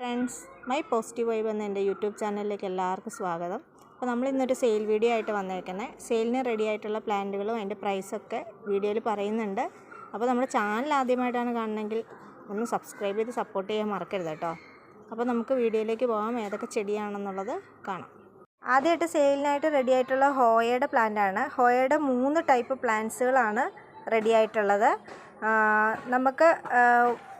Friends my positive vibe എന്ന എന്റെ YouTube ചാനലിലേക്ക് എല്ലാവർക്കും സ്വാഗതം. അപ്പോൾ നമ്മൾ ഇന്നൊരു സെയിൽ വീഡിയോ ആയിട്ട് വന്നേക്കുന്നത് സെയിലിന് റെഡി ആയിട്ടുള്ള പ്ലാന്റുകളും അതിന്റെ പ്രൈസൊക്കെ വീഡിയോയിൽ പറയുന്നുണ്ട്. അപ്പോൾ നമ്മുടെ ചാനൽ ആദ്യമായിട്ടാണ് കാണണമെങ്കിൽ ഒന്ന് സബ്സ്ക്രൈബ് ചെയ്ത് സപ്പോർട്ട് ചെയ്യാൻ മറക്കരുത് കേട്ടോ. അപ്പോൾ നമുക്ക് വീഡിയോയിലേക്ക് പോകാം. ഏതൊക്കെ ചെടിയാണെന്നുള്ളത് കാണാം. ആദ്യമായിട്ട് സെയിലിനായിട്ട് റെഡി ആയിട്ടുള്ള ഹോയയുടെ പ്ലാന്റ് ആണ്. ഹോയയുടെ മൂന്ന് ടൈപ്പ് പ്ലാന്റ്സുകളാണ് റെഡി ആയിട്ടുള്ളത്. നമുക്ക്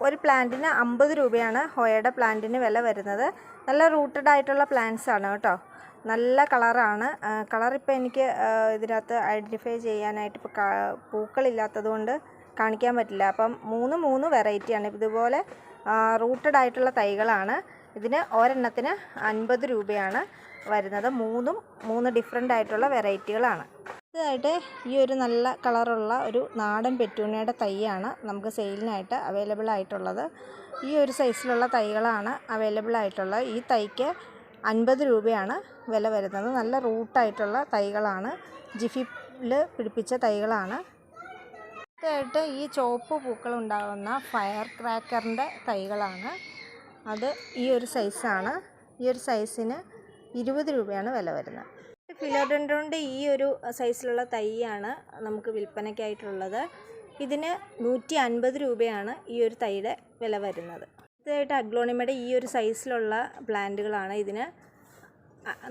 ഒരു പ്ലാന്റിന് അമ്പത് രൂപയാണ് ഹോയയുടെ പ്ലാന്റിന് വില വരുന്നത്. നല്ല റൂട്ടഡ് ആയിട്ടുള്ള പ്ലാന്റ്സ് ആണ് കേട്ടോ. നല്ല കളറാണ് കളർ ഇപ്പോൾ എനിക്ക് ഇതിനകത്ത് ഐഡന്റിഫൈ ചെയ്യാനായിട്ട് ഇപ്പോൾ പൂക്കളില്ലാത്തത് കൊണ്ട് കാണിക്കാൻ പറ്റില്ല. അപ്പം മൂന്ന് മൂന്ന് വെറൈറ്റിയാണ് ഇതുപോലെ റൂട്ടഡ് ആയിട്ടുള്ള തൈകളാണ്. ഇതിന് ഒരെണ്ണത്തിന് അൻപത് രൂപയാണ് വരുന്നത്. മൂന്നും മൂന്ന് ഡിഫറെന്റ് ആയിട്ടുള്ള വെറൈറ്റികളാണ് അടുത്തതായിട്ട് ഈ ഒരു നല്ല കളറുള്ള ഒരു നാടൻ പെറ്റൂണിയുടെ തൈയാണ് നമുക്ക് സെയിലിനായിട്ട് അവൈലബിൾ ആയിട്ടുള്ളത്. ഈ ഒരു സൈസിലുള്ള തൈകളാണ് അവൈലബിൾ ആയിട്ടുള്ളത്. ഈ തൈക്ക് അൻപത് രൂപയാണ് വില വരുന്നത്. നല്ല റൂട്ടായിട്ടുള്ള തൈകളാണ്. ജിഫിൽ പിടിപ്പിച്ച തൈകളാണ്. അടുത്തതായിട്ട് ഈ ചുവപ്പ് പൂക്കൾ ഉണ്ടാകുന്ന ഫയർ ക്രാക്കറിന്റെ തൈകളാണ്. അത് ഈ ഒരു സൈസാണ്. ഈ ഒരു സൈസിന് ഇരുപത് രൂപയാണ് വില വരുന്നത്. ഫിലോഡൻഡ്രോണിന്റെ ഈ ഒരു സൈസിലുള്ള തൈയാണ് നമുക്ക് വിൽപ്പനയ്ക്കായിട്ടുള്ളത്. ഇതിന് നൂറ്റി അൻപത് രൂപയാണ് ഈ ഒരു തൈയുടെ വില വരുന്നത്. അടുത്തതായിട്ട് അഗ്ലോണിമയുടെ ഈ ഒരു സൈസിലുള്ള പ്ലാന്റുകളാണ് ഇതിന്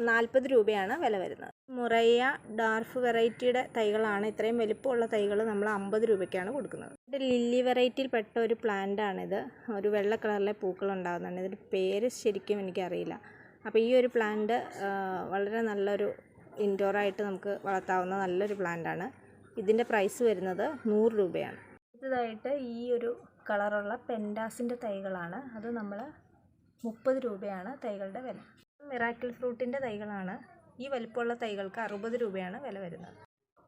നാൽപ്പത് രൂപയാണ് വില വരുന്നത്. മുറയ്യ ഡാർഫ് വെറൈറ്റിയുടെ തൈകളാണ്. ഇത്രയും വലിപ്പമുള്ള തൈകൾ നമ്മൾ അമ്പത് രൂപയ്ക്കാണ് കൊടുക്കുന്നത്. ഇത് ലില്ലി വെറൈറ്റിയിൽ പെട്ട ഒരു പ്ലാന്റ് ആണിത് ഒരു വെള്ള കളറിലെ പൂക്കൾ ഉണ്ടാകുന്നുണ്ട് ഇതിന്റെ പേര് ശരിക്കും എനിക്കറിയില്ല. അപ്പോൾ ഈ ഒരു പ്ലാന്റ് വളരെ നല്ലൊരു ഇൻഡോറായിട്ട് നമുക്ക് വളർത്താവുന്ന നല്ലൊരു പ്ലാന്റ് ആണ് ഇതിന്റെ പ്രൈസ് വരുന്നത് നൂറ് രൂപയാണ്. അടുത്തതായിട്ട് ഈ ഒരു കളറുള്ള പെൻഡാസിന്റെ തൈകളാണ്. അത് നമ്മൾ മുപ്പത് രൂപയാണ് തൈകളുടെ വില. മിറാക്കിൾ ഫ്രൂട്ടിന്റെ തൈകളാണ്. ഈ വലിപ്പമുള്ള തൈകൾക്ക് അറുപത് രൂപയാണ് വില വരുന്നത്.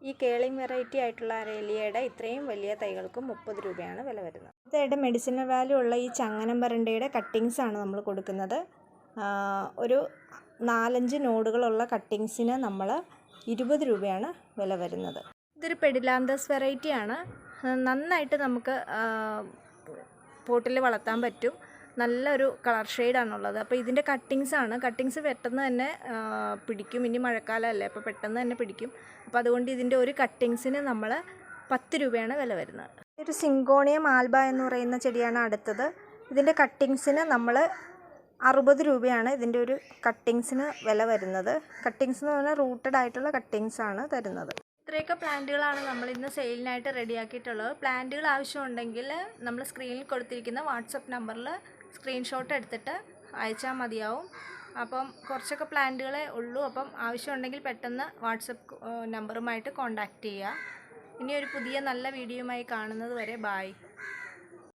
ഈ കേളിംഗ് വെറൈറ്റി ആയിട്ടുള്ള അരേലിയയുടെ ഇത്രയും വലിയ തൈകൾക്ക് മുപ്പത് രൂപയാണ് വില വരുന്നത്. അടുത്തതായിട്ട് മെഡിസിനൽ വാല്യൂ ഉള്ള ഈ ചങ്ങനം വരണ്ടയുടെ കട്ടിങ്സ് ആണ് നമ്മൾ കൊടുക്കുന്നത് ഒരു നാലഞ്ച് നോഡുകളുള്ള കട്ടിങ്സിന് നമ്മൾ ഇരുപത് രൂപയാണ് വില വരുന്നത്. ഇതൊരു പെഡിലാന്തസ് വെറൈറ്റിയാണ്. നന്നായിട്ട് നമുക്ക് പോട്ടിൽ വളർത്താൻ പറ്റും. നല്ലൊരു കളർ ഷെയ്ഡാണുള്ളത്. അപ്പോൾ ഇതിന്റെ കട്ടിങ്സ് ആണ് കട്ടിങ്സ് പെട്ടെന്ന് തന്നെ പിടിക്കും. ഇനി മഴക്കാലമല്ലേ അപ്പോൾ പെട്ടെന്ന് തന്നെ പിടിക്കും. അപ്പോൾ അതുകൊണ്ട് ഇതിന്റെ ഒരു കട്ടിങ്സിന് നമ്മൾ പത്ത് രൂപയാണ് വില വരുന്നത്. ഒരു സിങ്കോണിയം ആൽബ എന്ന് പറയുന്ന ചെടിയാണ് അടുത്തത്. ഇതിന്റെ കട്ടിങ്സിന് നമ്മൾ അറുപത് രൂപയാണ് ഇതിന്റെ ഒരു കട്ടിങ്സിന് വില വരുന്നത്. കട്ടിങ്സ് എന്ന് പറഞ്ഞാൽ റൂട്ടഡ് ആയിട്ടുള്ള കട്ടിങ്സ് ആണ് തരുന്നത്. ഇത്രയൊക്കെ പ്ലാന്റുകളാണ് നമ്മൾ ഇന്ന് സെയിലിനായിട്ട് റെഡിയാക്കിയിട്ടുള്ളത്. പ്ലാന്റുകൾ ആവശ്യമുണ്ടെങ്കിൽ നമ്മൾ സ്ക്രീനിൽ കൊടുത്തിരിക്കുന്ന വാട്സപ്പ് നമ്പറിൽ സ്ക്രീൻഷോട്ട് എടുത്തിട്ട് അയച്ചാൽ മതിയാവും. അപ്പം കുറച്ചൊക്കെ പ്ലാന്റുകളെ ഉള്ളൂ. അപ്പം ആവശ്യമുണ്ടെങ്കിൽ പെട്ടെന്ന് വാട്സപ്പ് നമ്പറുമായിട്ട് കോൺടാക്റ്റ് ചെയ്യുക. ഇനി ഒരു പുതിയ നല്ല വീഡിയോയുമായി കാണുന്നത് വരെ ബായ്